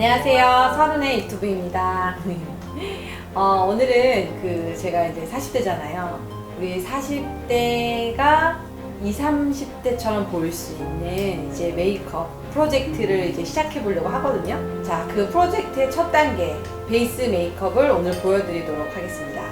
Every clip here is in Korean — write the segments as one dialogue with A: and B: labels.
A: 안녕하세요. 서른의 유튜브입니다. 어, 오늘은 그 제가 이제 40대잖아요. 우리 40대가 20, 30대처럼 보일 수 있는 이제 메이크업 프로젝트를 이제 시작해 보려고 하거든요. 자, 그 프로젝트의 첫 단계 베이스 메이크업을 오늘 보여드리도록 하겠습니다.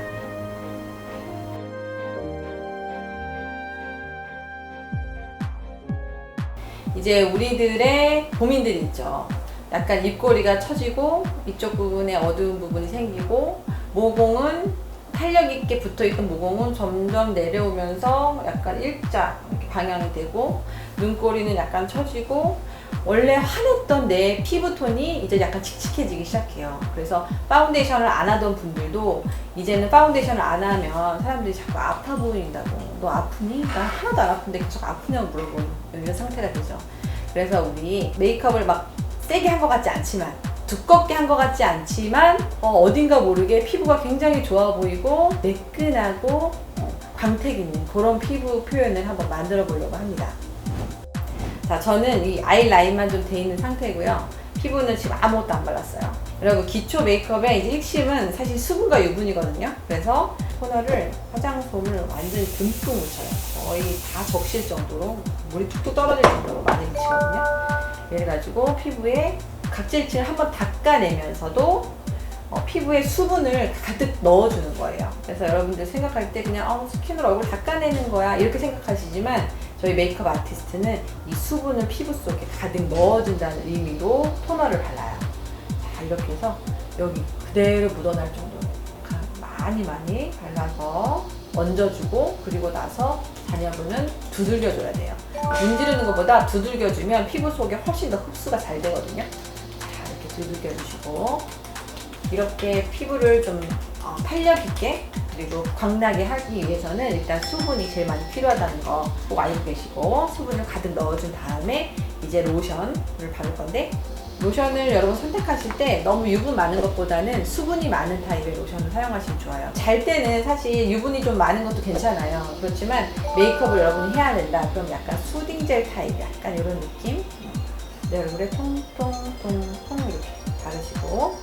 A: 이제 우리들의 고민들이 있죠. 약간 입꼬리가 처지고 이쪽 부분에 어두운 부분이 생기고 모공은 탄력 있게 붙어 있던 모공은 점점 내려오면서 약간 일자 방향이 되고 눈꼬리는 약간 처지고 원래 환했던 내 피부톤이 이제 약간 칙칙해지기 시작해요. 그래서 파운데이션을 안 하던 분들도 이제는 파운데이션을 안 하면 사람들이 자꾸 아파 보인다고. 너 아프니? 나 하나도 안 아픈데 계속 아프냐고 물어보는 이런 상태가 되죠. 그래서 우리 메이크업을 막 세게 한 것 같지 않지만 두껍게 한 것 같지 않지만 어, 딘가 모르게 피부가 굉장히 좋아 보이고 매끈하고 어, 광택 있는 그런 피부 표현을 한번 만들어 보려고 합니다. 자, 저는 이 아이라인만 좀 돼 있는 상태고요. 피부는 지금 아무것도 안 발랐어요. 그리고 기초 메이크업의 이제 핵심은 사실 수분과 유분이거든요. 그래서 토너를 화장솜을 완전히 듬뿍 묻혀요. 거의 다 적실 정도로 물이 툭툭 떨어질 정도로 많이 묻히거든요. 그래가지고 피부에 각질층을 한번 닦아내면서도 어, 피부에 수분을 가득 넣어주는 거예요. 그래서 여러분들 생각할 때 그냥 어, 스킨으로 얼굴 닦아내는 거야 이렇게 생각하시지만 저희 메이크업 아티스트는 이 수분을 피부 속에 가득 넣어준다는 의미로 토너를 발라요. 자 이렇게 해서 여기 그대로 묻어날 정도로 가- 많이 많이 발라서 얹어주고 그리고 나서 잔여분은 두들겨줘야 돼요. 문지르는 것보다 두들겨주면 피부 속에 훨씬 더 흡수가 잘 되거든요. 자 이렇게 두들겨주시고 이렇게 피부를 좀 어, 탄력 있게 그리고 광나게 하기 위해서는 일단 수분이 제일 많이 필요하다는 거 꼭 알고 계시고 수분을 가득 넣어준 다음에 이제 로션을 바를 건데 로션을 여러분 선택하실 때 너무 유분 많은 것보다는 수분이 많은 타입의 로션을 사용하시면 좋아요. 잘 때는 사실 유분이 좀 많은 것도 괜찮아요. 그렇지만 메이크업을 여러분이 해야 된다. 그럼 약간 수딩젤 타입, 약간 이런 느낌. 내 얼굴에 통통통통 이렇게 바르시고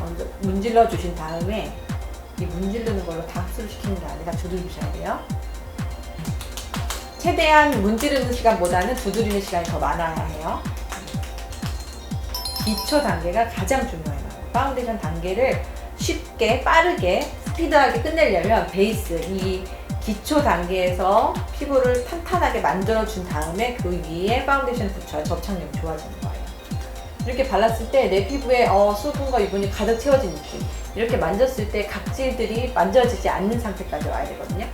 A: 먼저 문질러 주신 다음에 이 문지르는 걸로 다 흡수를 시키는 게 아니라 두들기셔야 돼요. 최대한 문지르는 시간보다는 두드리는 시간이 더 많아야 해요. 기초 단계가 가장 중요해요. 파운데이션 단계를 쉽게 빠르게 스피드하게 끝내려면 베이스 이 기초 단계에서 피부를 탄탄하게 만들어 준 다음에 그 위에 파운데이션 붙여야 접착력이 좋아지는 거예요. 이렇게 발랐을 때 내 피부에 어, 수분과 유분이 가득 채워진 느낌. 이렇게 만졌을 때 각질들이 만져지지 않는 상태까지 와야 되거든요.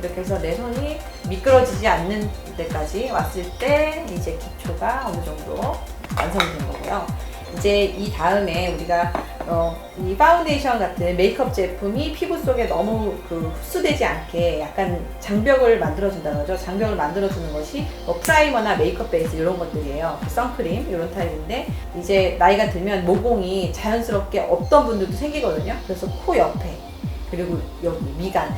A: 이렇게 해서 내 손이 미끄러지지 않는 데까지 왔을 때 이제 기초가 어느 정도 완성이 된 거고요. 이제 이 다음에 우리가 어, 이 파운데이션 같은 메이크업 제품이 피부 속에 너무 그 흡수되지 않게 약간 장벽을 만들어준다는 거죠. 장벽을 만들어주는 것이 뭐 프라이머나 메이크업 베이스 이런 것들이에요. 그 선크림 이런 타입인데 이제 나이가 들면 모공이 자연스럽게 없던 분들도 생기거든요. 그래서 코 옆에 그리고 여기 미간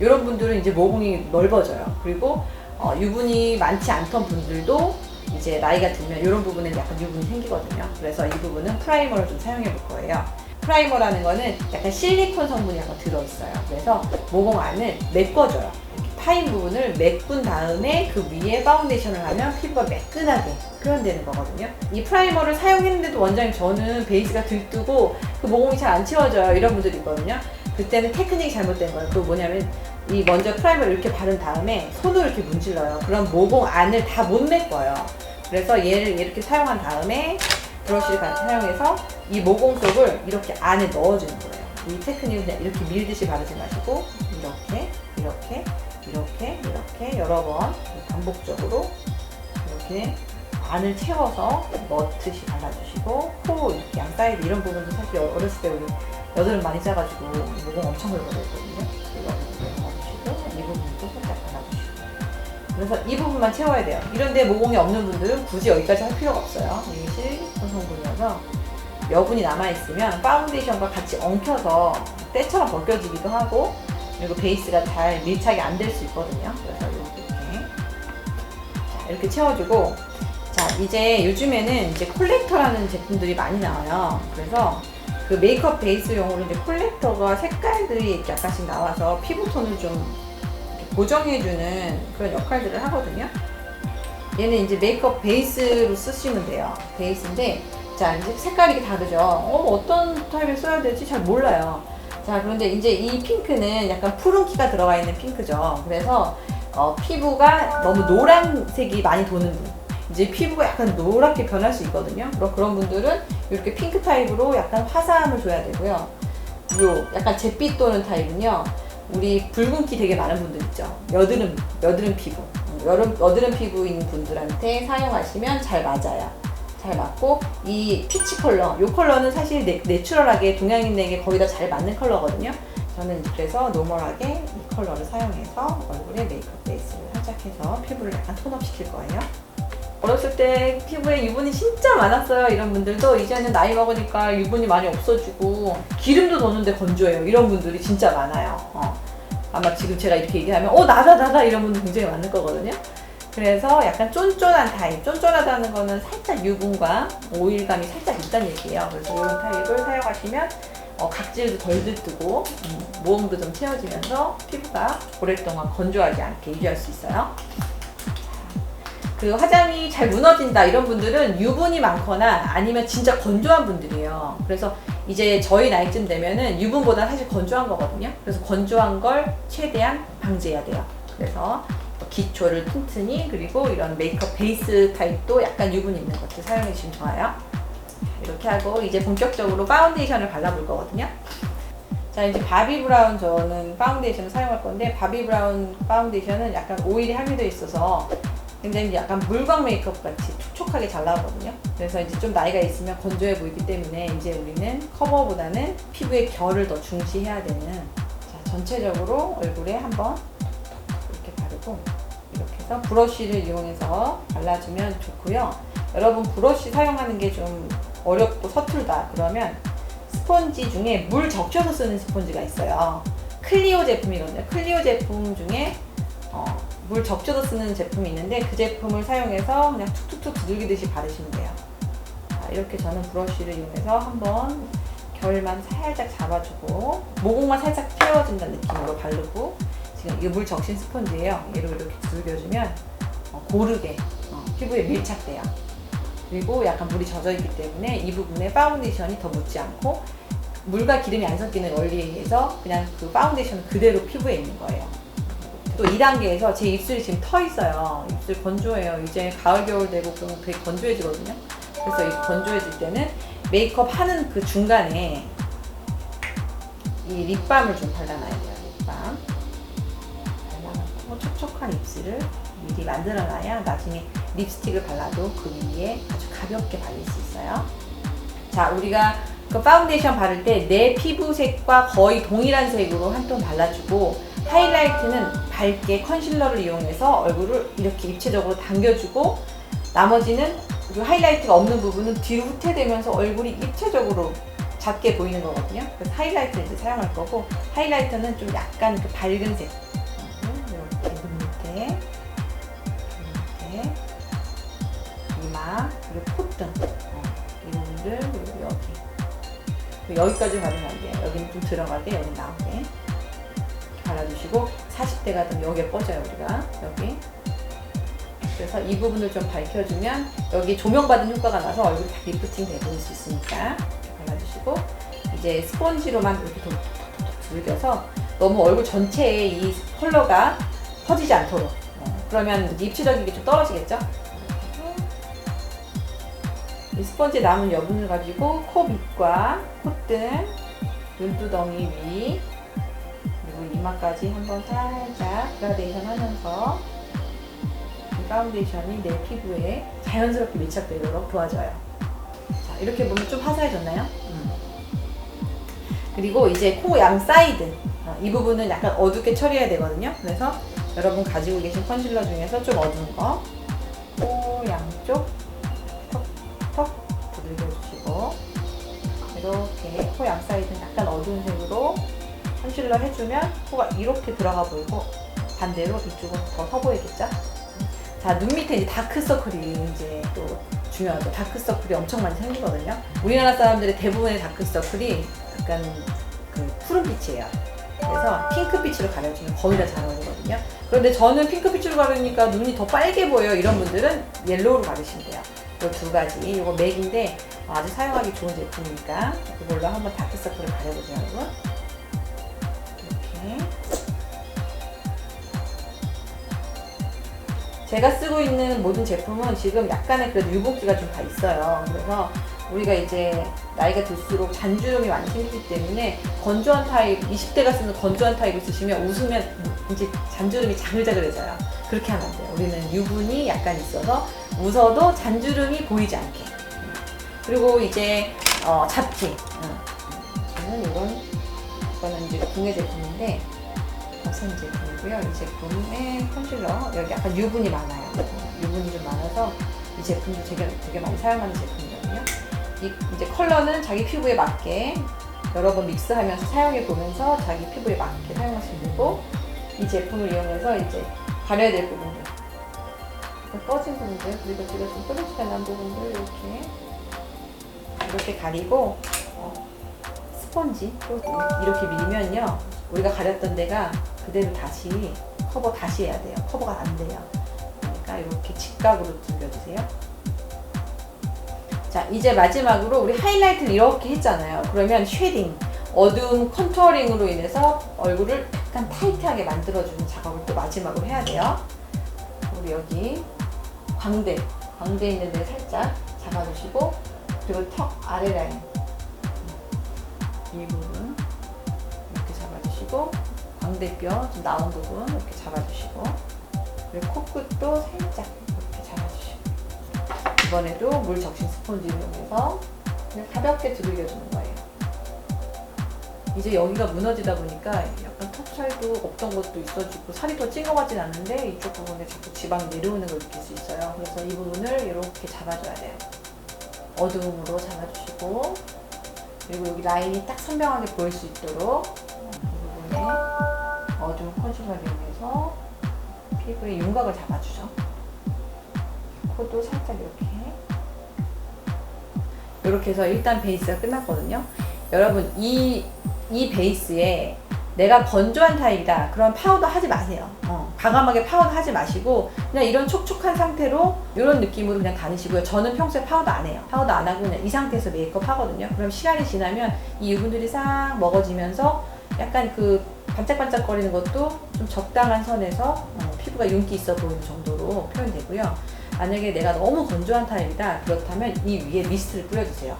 A: 이런 분들은 이제 모공이 넓어져요. 그리고 어, 유분이 많지 않던 분들도 이제 나이가 들면 이런 부분에 약간 유분이 생기거든요. 그래서 이 부분은 프라이머를 좀 사용해 볼 거예요. 프라이머라는 거는 약간 실리콘 성분이 약간 들어있어요. 그래서 모공 안을 메꿔줘요. 파인 부분을 메꾼 다음에 그 위에 파운데이션을 하면 피부가 매끈하게 표현되는 거거든요. 이 프라이머를 사용했는데도 원장님 저는 베이스가 들뜨고 그 모공이 잘 안 채워져요. 이런 분들이 있거든요. 그때는 테크닉이 잘못된 거예요. 그거 뭐냐면 이 먼저 프라이머를 이렇게 바른 다음에 손으로 이렇게 문질러요. 그럼 모공 안을 다 못 메꿔요. 그래서 얘를 이렇게 사용한 다음에 브러쉬를 사용해서 이 모공 속을 이렇게 안에 넣어주는 거예요. 이 테크닉은 그냥 이렇게 밀듯이 바르지 마시고 이렇게 이렇게 이렇게 이렇게 여러 번 반복적으로 이렇게 안을 채워서 넣듯이 발라주시고 코 이렇게 양 사이드 이런 부분도 사실 어렸을 때 우리 여드름 많이 짜가지고 모공 엄청 긁어냈거 그래서 이 부분만 채워야 돼요. 이런데 모공이 없는 분들은 굳이 여기까지 할 필요가 없어요. 이게 실리콘 성분이어서 여분이 남아있으면 파운데이션과 같이 엉켜서 때처럼 벗겨지기도 하고 그리고 베이스가 잘 밀착이 안 될 수 있거든요. 그래서 이렇게 자, 이렇게 채워주고 자, 이제 요즘에는 이제 콜렉터라는 제품들이 많이 나와요. 그래서 그 메이크업 베이스용으로 이제 콜렉터가 색깔들이 약간씩 나와서 피부톤을 좀 고정해주는 그런 역할들을 하거든요. 얘는 이제 메이크업 베이스로 쓰시면 돼요. 베이스인데, 자, 이제 색깔이 다르죠. 어, 뭐 어떤 타입을 써야 될지 잘 몰라요. 자, 그런데 이제 이 핑크는 약간 푸른기가 들어가 있는 핑크죠. 그래서 어, 피부가 너무 노란색이 많이 도는 분. 이제 피부가 약간 노랗게 변할 수 있거든요. 그럼 그런 분들은 이렇게 핑크 타입으로 약간 화사함을 줘야 되고요. 요 약간 잿빛 도는 타입은요. 우리 붉은기 되게 많은 분들 있죠. 여드름, 여드름 피부. 여름, 여드름 피부인 분들한테 사용하시면 잘 맞아요. 잘 맞고 이 피치 컬러, 이 컬러는 사실 내, 내추럴하게 동양인에게 거의 다 잘 맞는 컬러거든요. 저는 그래서 노멀하게 이 컬러를 사용해서 얼굴에 메이크업 베이스를 살짝 해서 피부를 약간 톤업 시킬 거예요. 어렸을 때 피부에 유분이 진짜 많았어요. 이런 분들도 이제는 나이 먹으니까 유분이 많이 없어지고 기름도 도는데 건조해요. 이런 분들이 진짜 많아요. 어. 아마 지금 제가 이렇게 얘기하면 어 나다 나다 이런 분들 굉장히 많을 거거든요. 그래서 약간 쫀쫀한 타입, 쫀쫀하다는 거는 살짝 유분과 오일감이 살짝 있다는 얘기예요. 그래서 이런 타입을 사용하시면 어, 각질도 덜 들뜨고 음, 모공도 좀 채워지면서 피부가 오랫동안 건조하지 않게 유지할 수 있어요. 그 화장이 잘 무너진다 이런 분들은 유분이 많거나 아니면 진짜 건조한 분들이에요. 그래서 이제 저희 나이쯤 되면은 유분보다 사실 건조한 거거든요. 그래서 건조한 걸 최대한 방지해야 돼요. 그래서 기초를 튼튼히 그리고 이런 메이크업 베이스 타입도 약간 유분 있는 것들 사용해 주시면 좋아요. 이렇게 하고 이제 본격적으로 파운데이션을 발라볼 거거든요. 자 이제 바비 브라운 저는 파운데이션을 사용할 건데 바비 브라운 파운데이션은 약간 오일이 함유되어 있어서 굉장히 약간 물광 메이크업 같이 촉촉하게 잘 나오거든요. 그래서 이제 좀 나이가 있으면 건조해 보이기 때문에 이제 우리는 커버보다는 피부의 결을 더 중시해야 되는 자 전체적으로 얼굴에 한번 이렇게 바르고 이렇게 해서 브러쉬를 이용해서 발라주면 좋고요. 여러분 브러쉬 사용하는 게 좀 어렵고 서툴다 그러면 스펀지 중에 물 적셔서 쓰는 스펀지가 있어요. 클리오 제품이거든요. 클리오 제품 중에 어, 물 적셔서 쓰는 제품이 있는데 그 제품을 사용해서 그냥 툭툭툭 두들기듯이 바르시면 돼요. 자, 이렇게 저는 브러쉬를 이용해서 한번 결만 살짝 잡아주고 모공만 살짝 채워준다는 느낌으로 바르고 지금 이게 물 적신 스펀지예요. 얘로 이렇게 두들겨주면 어, 고르게 어, 피부에 밀착돼요. 그리고 약간 물이 젖어 있기 때문에 이 부분에 파운데이션이 더 묻지 않고 물과 기름이 안 섞이는 원리에 의해서 그냥 그 파운데이션은 그대로 피부에 있는 거예요. 또 2단계에서 제 입술이 지금 터 있어요. 입술 건조해요. 이제 가을 겨울 되고 그러면 되게 건조해지거든요. 그래서 이 건조해질 때는 메이크업 하는 그 중간에 이 립밤을 좀 발라놔야 돼요. 립밤. 발라놓고 촉촉한 입술을 미리 만들어놔야 나중에 립스틱을 발라도 그 위에 아주 가볍게 발릴 수 있어요. 자, 우리가 그 파운데이션 바를 때 내 피부색과 거의 동일한 색으로 한 톤 발라주고 하이라이트는 밝게 컨실러를 이용해서 얼굴을 이렇게 입체적으로 당겨주고 나머지는 그 하이라이트가 없는 부분은 뒤로 후퇴되면서 얼굴이 입체적으로 작게 보이는 거거든요. 그래서 하이라이트를 이제 사용할 거고 하이라이터는 좀 약간 그 밝은 색. 이렇게 눈 밑에 눈 밑에 이마 그리고 콧등. 어, 이 부분들 그리고 여기. 여기까지 바르면 안 돼요. 여기는 좀 들어가게 여기 나오게 발라주시고 40대가 되면 여기에 뻗어요 우리가. 여기. 그래서 이 부분을 좀 밝혀주면 여기 조명받은 효과가 나서 얼굴이 다 리프팅 돼 보일 수 있으니까 이렇게 발라주시고 이제 스펀지로만 이렇게 톡톡톡톡 두들겨서 너무 얼굴 전체에 이 컬러가 퍼지지 않도록. 어, 그러면 입체적이게 좀 떨어지겠죠? 이 스펀지 남은 여분을 가지고 코 밑과 콧등, 눈두덩이 위 이마까지 한번 살짝 그라데이션 하면서 이 파운데이션이 내 피부에 자연스럽게 밀착되도록 도와줘요. 자, 이렇게 보면 좀 화사해졌나요? 음. 그리고 이제 코 양 사이드 어, 이 부분은 약간 어둡게 처리해야 되거든요. 그래서 여러분 가지고 계신 컨실러 중에서 좀 어두운 거, 코 양쪽 턱턱 두들겨 주시고 이렇게 코 양 사이드는 약간 어두운 색으로 컨실러 해주면 코가 이렇게 들어가 보이고 반대로 이쪽은 더 서 보이겠죠? 자, 눈 밑에 이제 다크서클이 이제 또 중요하죠. 다크서클이 엄청 많이 생기거든요. 우리나라 사람들의 대부분의 다크서클이 약간 그 푸른빛이에요. 그래서 핑크빛으로 가려주면 거의 다 잘 어울리거든요. 그런데 저는 핑크빛으로 가르니까 눈이 더 빨개 보여요. 이런 분들은 옐로우로 가르시면 돼요. 이두 가지. 이거 맥인데 아주 사용하기 좋은 제품이니까 이걸로 한번 다크서클을 가려보세요, 여러분. 제가 쓰고 있는 모든 제품은 지금 약간의 그래도 유분기가 좀 다 있어요. 그래서 우리가 이제 나이가 들수록 잔주름이 많이 생기기 때문에 건조한 타입, 20대가 쓰는 건조한 타입을 쓰시면 웃으면 이제 잔주름이 자글자글해져요. 그렇게 하면 안 돼요. 우리는 유분이 약간 있어서 웃어도 잔주름이 보이지 않게. 그리고 이제 어, 잡티. 응. 저는 이건 이거는 이제 국내 제품인데 버선 제품 이고요. 이 제품의 컨실러 여기 약간 유분이 많아요. 유분이 좀 많아서 이 제품도 되게 되게 많이 사용하는 제품이거든요. 이 이제 컬러는 자기 피부에 맞게 여러 번 믹스하면서 사용해 보면서 자기 피부에 맞게 사용하시면 되고 이 제품을 이용해서 이제 가려야 될 부분들 꺼진 부분들 그리고 제가 좀 뾰루지가 난 부분들 이렇게 이렇게 가리고 어, 스펀지 또 이렇게 밀면요 우리가 가렸던 데가 그대로 다시 커버 다시 해야 돼요. 커버가 안 돼요. 그러니까 이렇게 직각으로 두겨주세요. 자 이제 마지막으로 우리 하이라이트를 이렇게 했잖아요. 그러면 쉐딩 어두운 컨투어링으로 인해서 얼굴을 약간 타이트하게 만들어주는 작업을 또 마지막으로 해야 돼요. 우리 여기 광대 광대 있는 데 살짝 잡아주시고 그리고 턱 아래 라인. 이 부분 잡아주시고 광대뼈 좀 나온 부분 이렇게 잡아주시고 그리고 코끝도 살짝 이렇게 잡아주시고 이번에도 물 적신 스펀지를 이용해서 그냥 가볍게 두들겨주는 거예요. 이제 여기가 무너지다 보니까 약간 턱살도 없던 것도 있어지고 살이 더찐것 같진 않은데 이쪽 부분에 자꾸 지방 내려오는 걸 느낄 수 있어요. 그래서 이 부분을 이렇게 잡아줘야 돼요. 어두움으로 잡아주시고 그리고 여기 라인이 딱 선명하게 보일 수 있도록 이 부분에 어두운 컨실러를 이용해서 피부의 윤곽을 잡아주죠. 코도 살짝 이렇게 이렇게 해서 일단 베이스가 끝났거든요. 여러분 이, 이 베이스에 내가 건조한 타입이다. 그럼 파우더 하지 마세요. 어, 과감하게 파우더 하지 마시고 그냥 이런 촉촉한 상태로 이런 느낌으로 그냥 다니시고요. 저는 평소에 파우더 안 해요. 파우더 안 하고 그냥 이 상태에서 메이크업 하거든요. 그럼 시간이 지나면 이 유분들이 싹 먹어지면서 약간 그 반짝반짝거리는 것도 좀 적당한 선에서 어, 피부가 윤기 있어 보이는 정도로 표현되고요. 만약에 내가 너무 건조한 타입이다 그렇다면 이 위에 미스트를 뿌려주세요.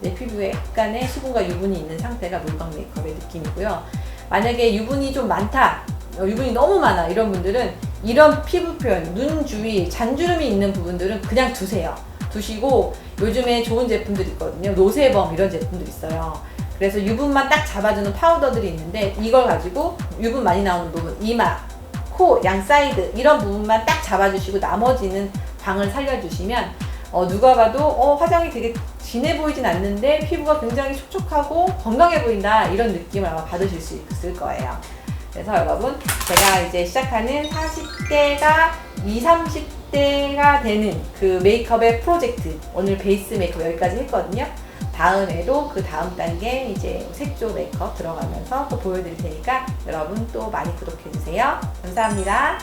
A: 내 피부에 약간의 수분과 유분이 있는 상태가 물광 메이크업의 느낌이고요. 만약에 유분이 좀 많다, 어, 유분이 너무 많아 이런 분들은 이런 피부 표현, 눈 주위, 잔주름이 있는 부분들은 그냥 두세요. 두시고 요즘에 좋은 제품들 있거든요. 노세범 이런 제품들 있어요. 그래서 유분만 딱 잡아주는 파우더들이 있는데 이걸 가지고 유분 많이 나오는 부분, 이마, 코, 양 사이드 이런 부분만 딱 잡아주시고 나머지는 광을 살려주시면 어, 누가 봐도 어, 화장이 되게 진해 보이진 않는데 피부가 굉장히 촉촉하고 건강해 보인다 이런 느낌을 아마 받으실 수 있을 거예요. 그래서 여러분 제가 이제 시작하는 40대가 20, 30대가 되는 그 메이크업의 프로젝트 오늘 베이스 메이크업 여기까지 했거든요. 다음에도 그 다음 단계 이제 색조 메이크업 들어가면서 또 보여드릴 테니까 여러분 또 많이 구독해 주세요. 감사합니다.